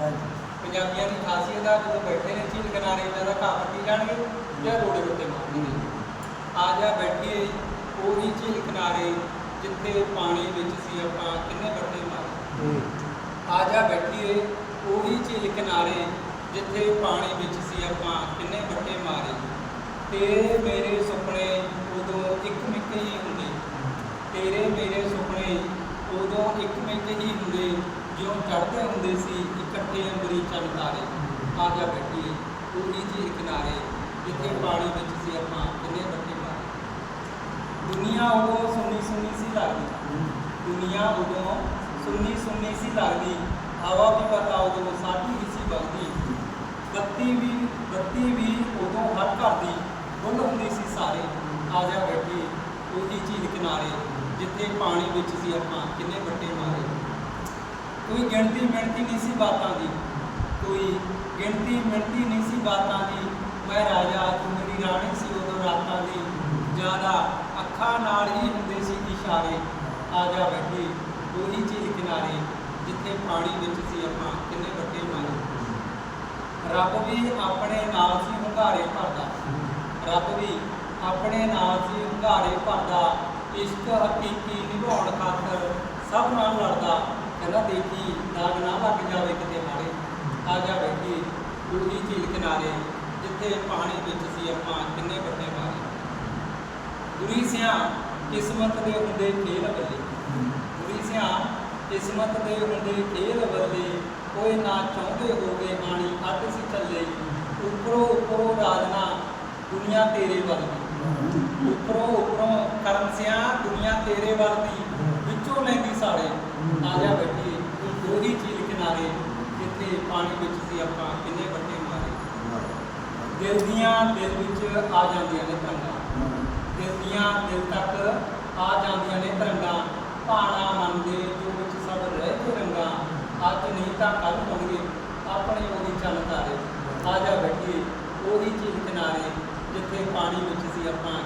ਪੰਜਾਬੀਆਂ ਦੀ ਖਾਸੀਅਤ ਆ ਜਦੋਂ ਬੈਠੇ ਨੇ ਝੀਲ ਕਿਨਾਰੇ ਜਾਂ ਤਾਂ ਘਾਹ ਪੱਟੀ ਜਾਣਗੇ ਜਾਂ ਰੋੜੇ ਉੱਤੇ ਮਾਰਨਗੇ। ਆ ਜਾ ਬੈਠੀਏ ਉਹੀ ਝੀਲ ਕਿਨਾਰੇ ਜਿੱਥੇ ਪਾਣੀ ਵਿੱਚ ਸੀ ਆਪਾਂ ਕਿੰਨੇ ਵੱਟੇ ਮਾਰੇ। ਆ ਜਾ ਬੈਠੀਏ ਉਹੀ ਝੀਲ ਕਿਨਾਰੇ ਜਿੱਥੇ ਪਾਣੀ ਵਿੱਚ ਸੀ ਆਪਾਂ ਕਿੰਨੇ ਵੱਟੇ ਮਾਰੇ। ਤੇਰੇ ਮੇਰੇ ਸੁਪਨੇ ਉਦੋਂ ਇੱਕ ਮਿੱਕ ਹੀ ਹੁੰਦੇ। ਤੇਰੇ ਮੇਰੇ ਸੁਪਨੇ ਉਦੋਂ ਇੱਕ ਮਿੱਕ ਹੀ ਹੁੰਦੇ। ਜਿਉਂ ਚੜ੍ਹਦੇ ਹੁੰਦੇ ਸੀ, ਇਕੱਠੇ ਅੰਬਰੀ ਚੰਨ ਤਾਰੇ ਆ ਜਾ ਬੈਠੀਏ ਉਹੀ ਝੀਲ ਕਿਨਾਰੇ, ਜਿੱਥੇ ਪਾਣੀ ਵਿੱਚ ਸੀ ਆਪਾਂ ਕਿੰਨੇ ਵੱਟੇ ਮਾਰੇ। ਦੁਨੀਆ ਉਦੋਂ ਸੁੰਨੀ ਸੁੰਨੀ ਸੀ ਲੱਗਦੀ। ਦੁਨੀਆ ਉਦੋਂ ਸੁੰਨੀ ਸੁੰਨੀ ਸੀ ਲੱਗਦੀ। ਹਵਾ ਵੀ ਪਤਾ ਉਦੋਂ ਸਾਡੀ ਹੀ ਸੀ ਵਗਦੀ ਬੱਤੀ ਵੀ ਬੱਤੀ ਵੀ ਉਦੋਂ ਹਰ ਘਰ ਦੀ ਗੁੱਲ ਹੁੰਦੀ ਸੀ ਸਾਰੇ। ਆ ਜਾ ਬੈਠੀ ਉਹਦੀ ਝੀਲ ਕਿਨਾਰੇ, ਜਿੱਥੇ ਪਾਣੀ ਵਿੱਚ ਸੀ ਆਪਾਂ ਕਿੰਨੇ ਵੱਟੇ ਮਾਰੇ। ਕੋਈ ਗਿਣਤੀ ਮਿਣਤੀ ਨਹੀਂ ਸੀ ਬਾਤਾਂ ਦੀ। ਕੋਈ ਗਿਣਤੀ ਮਿਣਤੀ ਨਹੀਂ ਸੀ ਬਾਤਾਂ ਦੀ। ਮੈਂ ਰਾਜਾ ਤੂੰ ਰਾਣੀ ਸੀ ਉਦੋਂ ਰਾਤਾਂ ਦੀ। ਜ਼ਿਆਦਾ ਅੱਖਾਂ ਨਾਲ ਹੀ ਹੁੰਦੇ ਸੀ ਇਸ਼ਾਰੇ। ਆ ਜਾ ਬੈਠੀ, ਉਹੀ ਝੀਲ ਕਿਨਾਰੇ, ਜਿੱਥੇ ਪਾਣੀ ਵਿੱਚ ਸੀ ਆਪਾਂ ਕਿੰਨੇ ਵੱਡੇ ਮਾਰੇ। ਰੱਬ ਵੀ ਆਪਣੇ ਨਾਲ ਸੀ, ਹੁੰਗਾਰੇ ਭਰਦਾ। ਰੱਬ ਵੀ ਆਪਣੇ ਨਾਲ ਸੀ, ਹੁੰਗਾਰੇ ਭਰਦਾ। ਇਸ਼ਕ ਹਕੀਕੀ ਨਿਭਾਉਣ ਖਾਤਰ ਸਭ ਨਾਲ ਲੜਦਾ। ਕਹਿੰਦਾ ਦੇਖੀ ਦਾਗ ਨਾ ਲੱਗ ਜਾਵੇ ਕਿਤੇ ਹਾਰੇ ਆ ਜਾ ਬੈਠੀ ਉਹੀ ਝੀਲ ਕਿਨਾਰੇ, ਜਿੱਥੇ ਪਾਣੀ ਵਿੱਚ ਸੀ ਆਪਾਂ ਕਿੰਨੇ ਵੱਡੇ ਮਾਰੇ। ਗੁਰੀ ਸਿਆ ਕਿਸਮਤ ਦੇ ਹੁੰਦੇ ਖੇਲ ਬੱਲੇ। ਗੁਰੀ ਸਿਆ ਕਿਸਮਤ ਦੇ ਹੁੰਦੇ ਖੇਲ ਬੱਲੇ। ਕੋਈ ਨਾ ਚਾਹੁੰਦੇ ਹੋਵੇ ਆਣੀ ਅੱਧ ਸੀ ਚੱਲੇ ਉੱਪਰੋਂ ਉੱਪਰੋਂ ਰਾਜਨਾ ਦੁਨੀਆ ਤੇਰੇ ਵੱਲ ਦੀ। ਉਪਰੋਂ ਉੱਪਰੋਂ ਕਰਮ ਸਿਆ ਦੁਨੀਆ ਤੇਰੇ ਵੱਲ ਦੀ। ਵਿੱਚੋਂ ਲੈਂਦੀ ਸਾੜੇ, ਆ ਜਾ ਬੈਠੀ। ਜਿੱਥੇ ਪਾਣੀ ਵਿੱਚ ਸੀ ਆਪਾਂ ਕਿੰਨੇ ਵੱਡੇ ਮਾਰੇ ਦਿਲ ਦੀਆਂ ਦਿਲ ਵਿੱਚ ਆ ਜਾਂਦੀਆਂ ਨੇ ਤਰੰਗਾਂ ਦਿਲ ਦੀਆਂ ਦਿਲ ਤੱਕ ਆ ਜਾਂਦੀਆਂ ਨੇ ਤਰੰਗਾਂ ਭਾਣਾ ਮਨ ਦੇ ਜੋ ਵਿੱਚ ਸਭ ਰਹਿ ਕੇ ਰੰਗਾਂ ਅੱਜ ਨਹੀਂ ਤਾਂ ਕੱਲ ਹੋਣਗੇ ਆਪਣੇ ਉਹਦੀ ਚੰਨ ਤਾਰੇ ਆ ਜਾ ਬੈਠੀ ਉਹੀ ਝੀਲ ਕਿਨਾਰੇ ਜਿੱਥੇ ਪਾਣੀ ਵਿੱਚ ਸੀ ਆਪਾਂ